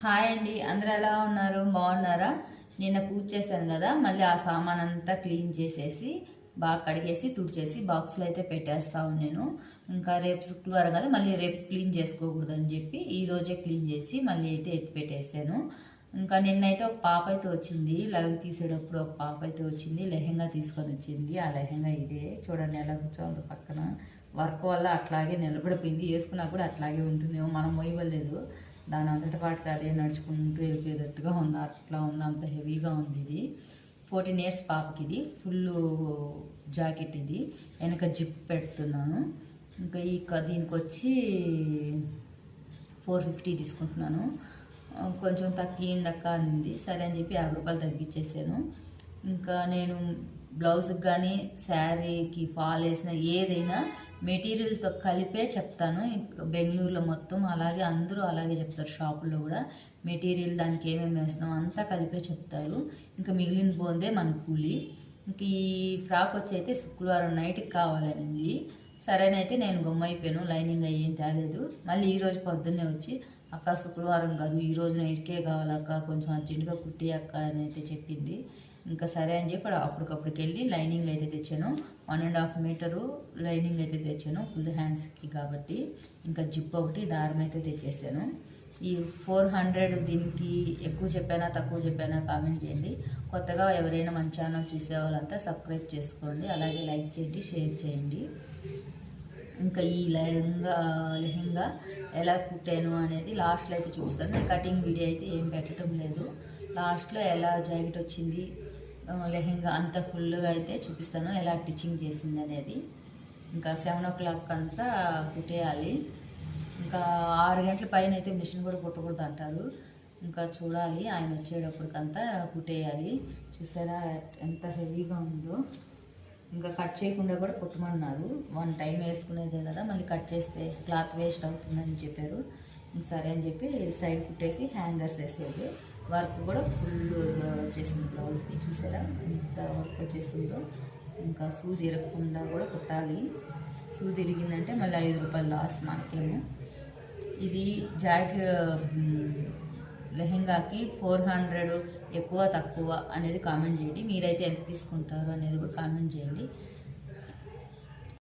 Hi అండి. అందరూ ఎలా ఉన్నారు? బాగున్నారా? నిన్న పూజ చేశాను కదా మళ్ళీ ఆ సామాన్ అంతా క్లీన్ చేసేసి బాగా కడిగేసి తుడిచేసి బాక్స్లో అయితే పెట్టేస్తాను నేను ఇంకా రేపు శుక్రవారం కదా మళ్ళీ రేపు క్లీన్ చేసుకోకూడదని చెప్పి ఈ రోజే క్లీన్ చేసి మళ్ళీ అయితే ఎత్తి పెట్టేసాను ఇంకా నిన్నైతే ఒక పాప అయితే వచ్చింది. లవ్ తీసేటప్పుడు ఒక పాప అయితే వచ్చింది. లెహెంగా తీసుకొని వచ్చింది. ఆ లెహెంగా ఇదే. చూడండి ఎలా కూర్చోండి పక్కన. వర్క్ వల్ల అట్లాగే నిలబడిపోయింది. వేసుకున్నా కూడా అట్లాగే ఉంటుందేమో. మనం మొయ్యవలేదు దాని అంతటి పాటుగా అదే నడుచుకుంటూ వెళ్ళిపోయేటట్టుగా ఉంది. అట్లా ఉంది. అంత హెవీగా ఉంది ఇది. ఫోర్టీన్ ఇయర్స్ పాపకి ఇది. ఫుల్ జాకెట్ ఇది. వెనక జిప్ పెడుతున్నాను. ఇంకా ఈ దీనికి వచ్చి ఫోర్ ఫిఫ్టీ తీసుకుంటున్నాను. కొంచెం కొంచెం తగ్గిండక్క అనింది. సరే అని చెప్పి యాభై రూపాయలు తగ్గించేసాను ఇంకా నేను బ్లౌజ్కి కానీ శారీకి ఫాల్ వేసిన ఏదైనా మెటీరియల్తో కలిపే చెప్తాను. బెంగళూరులో మొత్తం అలాగే అందరూ అలాగే చెప్తారు షాపుల్లో కూడా. మెటీరియల్ దానికి ఏమేమి వేస్తున్నాం అంతా కలిపే చెప్తారు. ఇంకా మిగిలిన పోందే మన కూలి. ఇంక ఈ ఫ్రాక్ వచ్చి అయితే శుక్రవారం నైట్కి కావాలనింది. సరేనైతే నేను గమ్మైపోయాను లైనింగ్ అయ్యేం తేలేదు. మళ్ళీ ఈరోజు పొద్దున్నే వచ్చి అక్క శుక్రవారం కాదు ఈరోజు నైట్కే కావాలక్క కొంచెం అర్జెంటుగా కుట్టి అక్క అని అయితే చెప్పింది. ఇంకా సరే అని చెప్పి అప్పటికప్పటికి వెళ్ళి లైనింగ్ అయితే తెచ్చాను. One and half metre lining అయితే తెచ్చాను ఫుల్ హ్యాండ్స్కి కాబట్టి. ఇంకా జిప్ ఒకటి దారం అయితే తెచ్చేసాను. ఈ ఫోర్ హండ్రెడ్ దీనికి ఎక్కువ చెప్పానా తక్కువ చెప్పానా కామెంట్ చేయండి. కొత్తగా ఎవరైనా మన ఛానల్ చూసే వాళ్ళంతా సబ్స్క్రైబ్ చేసుకోండి. అలాగే లైక్ చేయండి షేర్ చేయండి. ఇంకా ఈ లెహంగా లెహంగా ఎలా కుట్టాను అనేది లాస్ట్లో అయితే చూపిస్తాను. నేను కటింగ్ వీడియో అయితే ఏం పెట్టడం లేదు. లాస్ట్లో ఎలా జాకెట్ వచ్చింది లెహంగా అంత ఫుల్గా అయితే చూపిస్తాను. ఎలా టిచ్చింగ్ చేసింది అనేది ఇంకా సెవెన్ ఓ క్లాక్ అంతా కుట్టేయాలి. ఇంకా ఆరు గంటల పైన అయితే మిషన్ కూడా కుట్టకూడదు అంటారు. ఇంకా చూడాలి. ఆయన వచ్చేటప్పటికంతా కుట్టేయాలి. చూసారా ఎంత హెవీగా ఉందో. ఇంకా కట్ చేయకుండా కూడా కుట్టమన్నారు. వన్ టైం వేసుకునేదే కదా మళ్ళీ కట్ చేస్తే క్లాత్ వేస్ట్ అవుతుందని చెప్పారు. ఇంక సరే అని చెప్పి సైడ్ కుట్టేసి హ్యాంగర్స్ వేసేది. వర్క్ కూడా ఫుల్గా వచ్చేసింది బ్లౌజ్కి చూసారా? ఎంత వర్క్ వచ్చేసిందో. ఇంకా సూది ఇరగకుండా కూడా కుట్టాలి. సూది ఇరిగిందంటే మళ్ళీ ఐదు రూపాయలు లాస్ మనకేమో. ఇది జాకెట్ లెహెంగాకి ఫోర్ హండ్రెడ్ ఎక్కువ తక్కువ అనేది కామెంట్ చేయండి. మీరైతే ఎంత తీసుకుంటారు అనేది కూడా కామెంట్ చేయండి.